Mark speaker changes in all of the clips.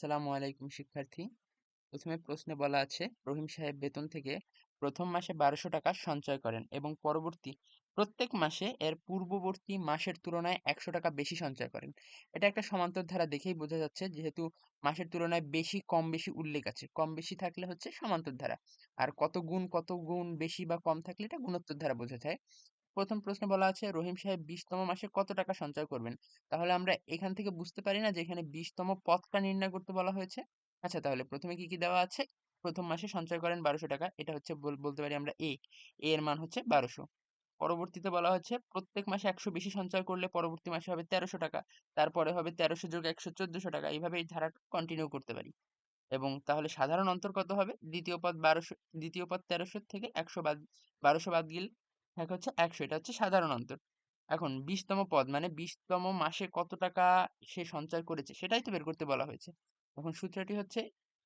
Speaker 1: আসসালামু আলাইকুম, শিক্ষার্থী। প্রথমে প্রশ্নে বলা আছে, রহিম সাহেব বেতন থেকে প্রথম মাসে বারোশো টাকা সঞ্চয় করেন এবং পরবর্তী প্রত্যেক মাসে এর পূর্ববর্তী মাসের তুলনায় একশো টাকা বেশি সঞ্চয় করেন। এটা একটা সমান্তর ধারা দেখেই বোঝা যাচ্ছে, যেহেতু মাসের তুলনায় বেশি, কম বেশি উল্লেখ আছে। কম বেশি থাকলে হচ্ছে সমান্তর ধারা। আর কত গুণ কত গুণ বেশি বা কম থাকলে এটা গুণোত্তর ধারা বোঝা যায়। প্রথম প্রশ্নে বলা আছে, রহিম সাহেব বিশতম মাসে কত টাকা সঞ্চয় করবেন? তাহলে আমরা এখান থেকে বুঝতে পারি না যে এখানে বিশতম পদটা নির্ণয় করতে বলা হয়েছে। আচ্ছা তাহলে প্রথমে কি কি দেওয়া আছে? প্রথম মাসে সঞ্চয় করেন বারোশো টাকা, এটা হচ্ছে বলতে পারি আমরা এ এর মান হচ্ছে বারোশো। পরবর্তীতে বলা হচ্ছে, প্রত্যেক মাসে একশো বেশি সঞ্চয় করলে পরবর্তী মাসে হবে তেরোশো টাকা, তারপরে হবে তেরোশো যোগ একশো চোদ্দশো টাকা, এইভাবে এই ধারাটা কন্টিনিউ করতে পারি। এবং তাহলে সাধারণ অন্তর কত হবে? দ্বিতীয় পদ বারোশো, দ্বিতীয় পদ তেরোশো থেকে একশো বাদ, বারোশো বাদ গেলে থাকে হচ্ছে একশো, এটা হচ্ছে সাধারণ অন্তর। এখন বিশতম পদ মানে বিশতম মাসে কত টাকা সে সঞ্চয় করেছে সেটাই তো বের করতে বলা হয়েছে। এখন সূত্রটি হচ্ছে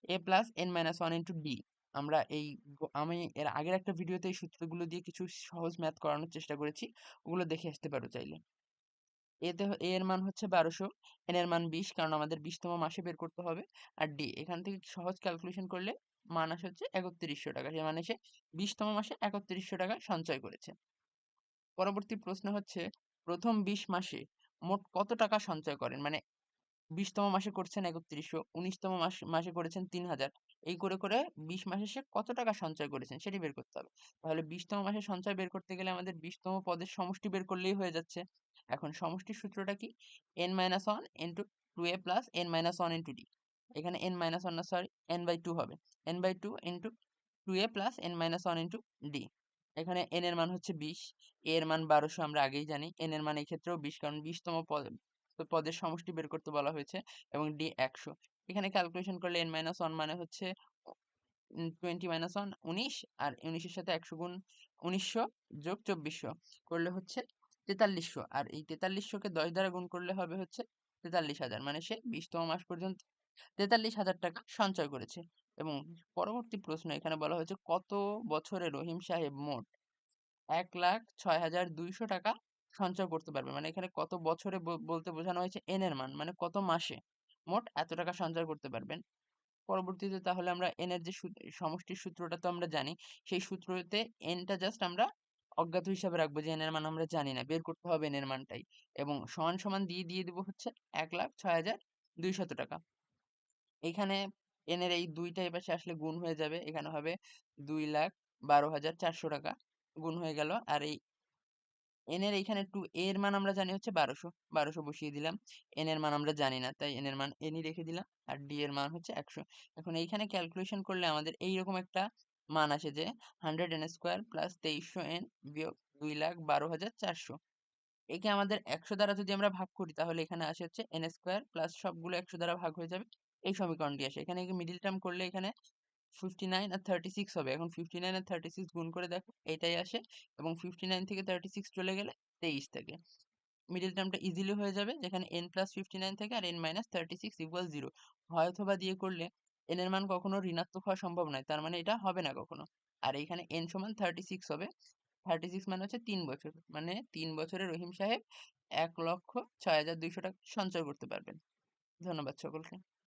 Speaker 1: a plus n minus one into d. আমরা এই আমি এর আগের একটা ভিডিওতে এই সূত্রগুলো দিয়ে কিছু সহজ ম্যাথ করানোর চেষ্টা করেছি। ওগুলো দেখে আসতে পারো চাইলে। এ এর মান হচ্ছে বারোশো, এন এর মান বিশ, কারণ আমাদের বিশতম মাসে বের করতে হবে। আর ডি, এখান থেকে সহজ ক্যালকুলেশন করলে মান আসে হচ্ছে একত্রিশশো টাকা। সে মানে সে বিশতম মাসে একত্রিশশো টাকা সঞ্চয় করেছে। পরবর্তী প্রশ্ন হচ্ছে, প্রথম বিশ মাসে মোট কত টাকা সঞ্চয় করেন? মানে বিশতম মাসে করছেন একত্রিশশো, উনিশতম মাস, মাসে করেছেন তিন হাজার এই করে করে বিশ মাসে সে কত টাকা সঞ্চয় করেছেন সেটি বের করতে হবে। তাহলে বিশতম মাসে সঞ্চয় বের করতে গেলে আমাদের বিশতম পদের সমষ্টি বের করলেই হয়ে যাচ্ছে। এখন সমষ্টির সূত্রটা কি? N minus one into two a plus n minus one d এখানে এন মাইনাস ওয়ান না সরি এন বাই টু হবে। N by two into two a plus n minus one into d এখানে এন এর মান হচ্ছে বিশ। এর মান বারোশো আমরা আগেই জানি। এন এর মান এই ক্ষেত্রেও বিশ, কারণ বিশতম পদ পদের সমষ্টি বের করতে বলা হয়েছে এবং ডি একশো। এখানে ক্যালকুলেশন করলে এন মাইনাস ওয়ান মানে হচ্ছে টোয়েন্টি মাইনাস ওয়ান উনিশ, আর উনিশের সাথে একশো গুণ উনিশশো যোগ চব্বিশশো। করলে হচ্ছে তেতাল্লিশশো। আর এই তেতাল্লিশশোকে দশ দ্বারা গুণ করলে হবে হচ্ছে তেতাল্লিশ হাজার। মানে সে বিশতম মাস পর্যন্ত তেতাল্লিশ হাজার টাকা সঞ্চয় করেছে। এবং পরবর্তী প্রশ্ন এখানে বলা হয়েছে কত বছরে রহিম সাহেব মোট এক লাখ ছয় হাজার দুইশো টাকা সঞ্চয় করতে পারবে? মানে এখানে কত বছরে বলতে বোঝানো হয়েছে এন এর মান। মানে কত মাসে মোট এত টাকা সঞ্চয় করতে পারবেন? পরবর্তীতে তাহলে আমরা এন এর যে সমষ্টির সূত্রটা তো আমরা জানি। সেই সূত্রতে এনটা জাস্ট আমরা অজ্ঞাত হিসাবে রাখব যে এন এর মান আমরা জানি না, বের করতে হবে এন এর মানটাই। এবং সমান সমান দিয়ে দিয়ে দেবো হচ্ছে এক লাখ ছয় হাজার দুইশত টাকা। এখানে এন এর এই দুইটা এপাশে আসলে গুণ হয়ে যাবে। এখানে হবে দুই লাখ বারো হাজার চারশো টাকা গুণ হয়ে গেল। আর এই এন এর এইখানে টু এর মান আমরা জানি হচ্ছে বারোশো। বারোশো বসিয়ে দিলাম। এন এর মান আমরা জানি না, তাই এন এর মান এনই রেখে দিলাম। আর ডি এর মান হচ্ছে একশো। এখন এইখানে ক্যালকুলেশন করলে আমাদের এইরকম একটা মান আসে যে হান্ড্রেড এন স্কোয়ার প্লাস তেইশশো এন বিয়োগ দুই লাখ বারো হাজার চারশো। একে আমাদের একশো দ্বারা যদি আমরা ভাগ করি, তাহলে এখানে আসে হচ্ছে এন স্কোয়ার প্লাস সবগুলো একশো দ্বারা ভাগ হয়ে যাবে। এই সমীকরণটি আসে। এখানে মিডিল টার্ম করলে এখানে ফিফটি নাইন আর থার্টি সিক্স হবে। এখন ফিফটি নাইন আর থার্টি সিক্স গুণ করে দেখো, এটাই আসে এবং ফিফটি নাইন থেকে থার্টি সিক্স চলে গেলে তেইশ থেকে। মিডিল টার্মটা ইজিলি হয়ে যাবে, যেখানে এন প্লাস ফিফটি নাইন থেকে আর n minus thirty six equal zero হয় অথবা দিয়ে করলে এন এর মান কখনো ঋণাত্মক হওয়া সম্ভব নয়। তার মানে এটা হবে না কখনো। আর এখানে এন সমান থার্টি সিক্স হবে। থার্টি সিক্স মানে হচ্ছে তিন বছর। মানে তিন বছরে রহিম সাহেব এক লক্ষ ছয় হাজার দুইশো টাকা সঞ্চয় করতে পারবেন। ধন্যবাদ সকলকে।